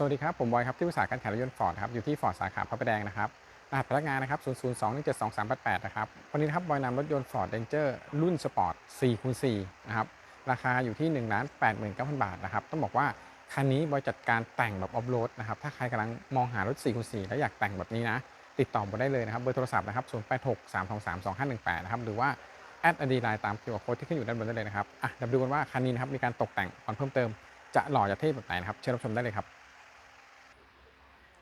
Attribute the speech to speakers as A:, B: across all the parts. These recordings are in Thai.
A: สวัสดีครับ ผมบอยครับที่ปรึกษาการขายรถยนต์ฟอร์ดครับอยู่ที่ฟอร์ดสาขาพระประแดงนะครับรหัสพนักงานนะครับ 0 0 2 1 7 2 3 8 8 นะครับ วันนี้นะครับบอยนำรถยนต์ฟอร์ดเ a นเจอร์รุ่นสปอร์ต4คูณ4นะครับ ราคาอยู่ที่ 1 8 9 0 0 0 บาทนะครับ ต้องบอกว่า คันนี้บอยจัดการแต่งแบบออฟโรดนะครับ ถ้าใครกำลังมองหารถ4คูณ4แล้วอยากแต่งแบบนี้นะ ติดต่อบอยได้เลยนะครับ เบอร์โทรศัพท์นะครับ 0 8 6 3 2 3 2 5 1 8 นะครับ หรือว่าแอดอดีไลน์ตามคิวอาร์โค้ดที่ขึ้นอยู่ด้านบนได้เลยนะครับอะเดี๋ยวดูกันว่าคันนี้นะครับมีการตกแต่งผ่อนเพิ่มเติมจะหล่อจะเท่แบบไหนนะครับเชิญรับชมได้เลยครับ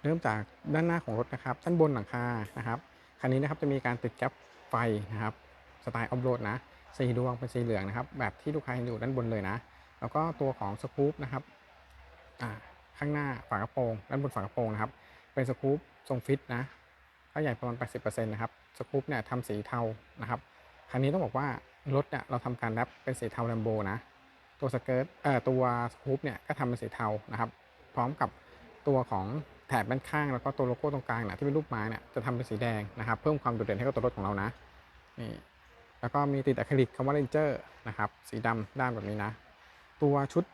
A: เริ่มจากด้านหน้าของรถนะครับด้านบนหลังคานะครับคันนี้นะครับจะมีการติดแก๊ปไฟนะครับสไตล์ออฟโรดนะสีดวงเป็นสีเหลืองนะครับแบบที่ลูกค้าเห็นอยู่ด้านบนเลยนะ แล้วก็ตัวของสกู๊ปนะครับอ่าข้างหน้าฝากระโปรงด้านบนฝากระโปรงนะครับเป็นสกู๊ปทรงฟิตนะก็ใหญ่ประมาณ 80%นะครับสกู๊ปเนี่ยทำสีเทานะครับคันนี้ต้องบอกว่ารถเนี่ยเราทำการแรปเป็นสีเทาแลมโบนะตัวสเกิร์ตเอ่อตัวสกู๊ปเนี่ยก็ทำเป็นสีเทานะครับ พร้อมกับตัวของ แถบด้านข้างแล้วก็ตัวโลโก้ตรงกลางเนี่ยที่เป็นรูปไม้เนี่ยจะทำเป็นสีแดงนะครับเพิ่มความโดดเด่นให้กับตัวรถของเรานะนี่แล้วก็มีติดอะคริลิกคำว่าเรนเจอร์นะครับสีดำด้านแบบนี้นะ ตัวชุด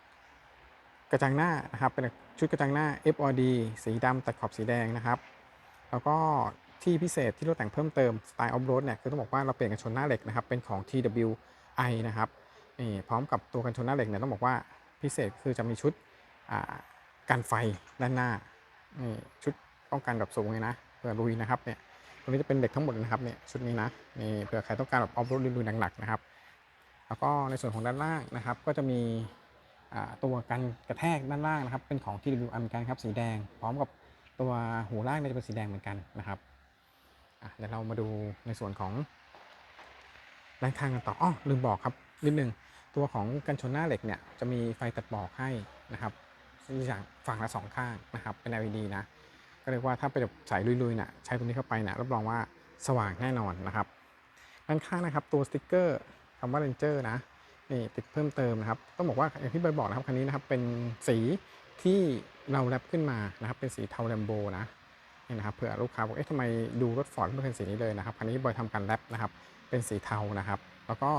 A: กระจังหน้านะครับเป็นชุดกระจังหน้า FOD สีดำตัดขอบสีแดงนะครับ แล้วก็ที่พิเศษที่เราแต่งเพิ่มเติมสไตล์ออฟโรดเนี่ยคือต้องบอกว่าเราเปลี่ยนกันชนหน้าเหล็กนะครับเป็นของ TWI นะครับนี่พร้อมกับตัวกันชนหน้าเหล็กเนี่ยต้องบอกว่าพิเศษคือจะมีชุดกันไฟด้านหน้า นี่ชุดป้องกันแบบสูงเลยนะเผื่อลุยนะครับเนี่ยตัวนี้จะเป็นเหล็กทั้งหมดนะครับเนี่ยชุดนี้นะนี่เผื่อใครต้องการแบบออฟโรดลุยๆหนักๆนะครับ แล้วก็ในส่วนของด้านล่างนะครับ ก็จะมีตัวกันกระแทกด้านล่างนะครับ เป็นของ TWI เหมือนกันครับสีแดง พร้อมกับตัวหูล่างเนี่ยจะเป็นสีแดงเหมือนกันนะครับเดี๋ยวเรามาดูในส่วนของด้านข้างกันต่ออ้อลืมบอกครับนิดนึงตัวของกันชนหน้าเหล็กเนี่ยจะมีไฟตัดหมอกให้นะครับ อย่างฝั่งละสองข้างนะครับเป็น LED นะก็เรียกว่าถ้าไปแบบสายลุยๆนะ่ะใช้ตัวนี้เข้าไปนะรับรองว่าสว่างแน่นอนนะครับด้านข้างนะครับตัวสติกเกอร์คำว่า Ranger นะนี่ติดเพิ่มเติมนะครับ ต้องบอกว่าอย่างที่เบย์บอกนะครับคันนี้นะครับเป็นสีที่เราแรปขึ้นมานะครับ เป็นสีเทาแลมโบนะนี่นะครับเผื่อลูกค้าบอกเอ๊ะทำไมดูรถฟอร์ดไม่เป็นสีนี้เลยนะครับคันนี้บอยทำการแรปนะครับเป็นสีเทานะครับ แล้วก็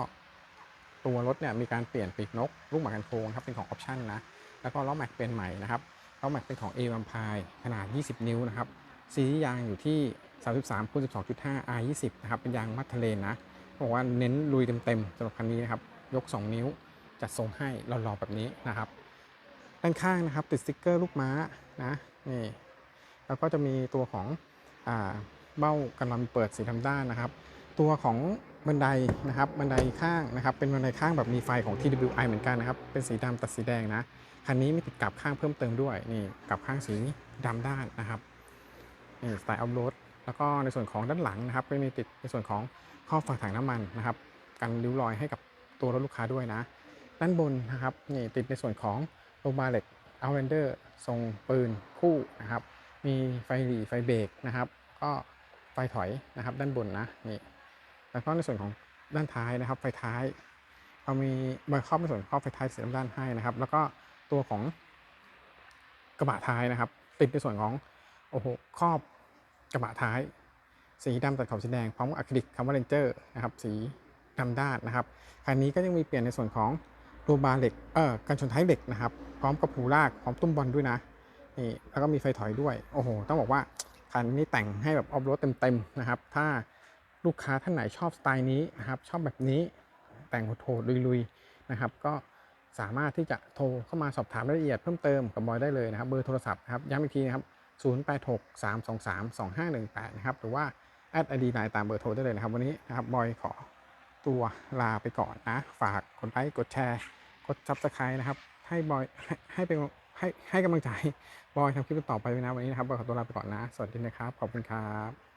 A: ตัวรถเนี่ยมีการเปลี่ยนปีกนกลูกหมากกันโค้งครับเป็นของออปชั่นนะแล้วก็ล้อแม็กเป็นใหม่นะครับล้อแม็กเป็นของ a อ p i ขนาด 20 นิ้วนะครับซีรีส์ยางอยู่ที่ 33คูณ12.5 R 20นะครับเป็นยางมัดทะเลนนะบอกว่าเน้นลุยเต็มๆสำหรับคันนี้นะครับยก 2 นิ้วจัดทรงให้หล่อๆแบบนี้นะครับด้านข้างนะครับติดสติ๊กเกอร์ลูกม้านะนี่แล้วก็จะมีตัวของอเบ้ากันลำเปิดสีดำด้านนะครับ ตัวของ บันไดนะครับบันไดข้างนะครับเป็นบันไดข้างแบบมีไฟของ TWI เหมือนกันนะครับเป็นสีดำตัดสีแดงนะคันนี้มีติดกลับข้างเพิ่มเติมด้วยนี่กลับข้างสีดำด้านนะครับนี่สไตล์ออฟโรดแล้วก็ในส่วนของด้านหลังนะครับก็มีติดในส่วนของข้อฝาถังน้ำมันนะครับกันริ้วรอยให้กับตัวรถลูกค้าด้วยนะ ด้านบนนะครับนี่ติดในส่วนของโลบาเล็กเอาเรนเดอร์ทรงปืนคู่นะครับมีไฟหลีไฟเบรกนะครับ ก็ไฟถอยนะครับด้านบนนะนี่ แล้วก็ในส่วนของด้านท้ายนะครับ ไฟท้ายเรามีบอยครอบในส่วนของครอบไฟท้ายสีน้ำด้านให้นะครับ แล้วก็ตัวของกระบะท้ายนะครับ ติดในส่วนของโอ้โหครอบกระบะท้าย สีดำตัดขอบสีแดงพร้อมอะคริลิกคำว่าเรนเจอร์นะครับสีดำด้านนะครับคันนี้ก็ยังมีเปลี่ยนในส่วนของโลบาร์เหล็กเออกันชนท้ายเหล็กนะครับ พร้อมกับหูลากพร้อมตุ้มบอลด้วยนะนี่แล้วก็มีไฟถอยด้วย โอ้โห ต้องบอกว่าคันนี้แต่งให้แบบออฟโรดเต็มๆนะครับ ถ้า ลูกค้าท่านไหนชอบสไตล์นี้นะครับ ชอบแบบนี้แต่งโหดๆลุยๆนะครับ ก็สามารถที่จะโทรเข้ามาสอบถามรายละเอียดเพิ่มเติมกับบอยได้เลยนะครับ เบอร์โทรศัพท์นะครับย้ำอีกทีนะครับ 086 323 2518 นะครับ หรือว่าแอดไอดีไลน์ตามเบอร์โทรได้เลยนะครับ วันนี้นะครับบอยขอตัวลาไปก่อนนะ ฝากกดไลค์กดแชร์ กดซับสไครต์นะครับ ให้บอยให้ให้เป็นให้ให้กำลังใจบอยทำคลิปต่อไปนะวันนี้นะครับบอยขอตัวลาไปก่อนนะ สวัสดีนะครับ ขอบคุณครับ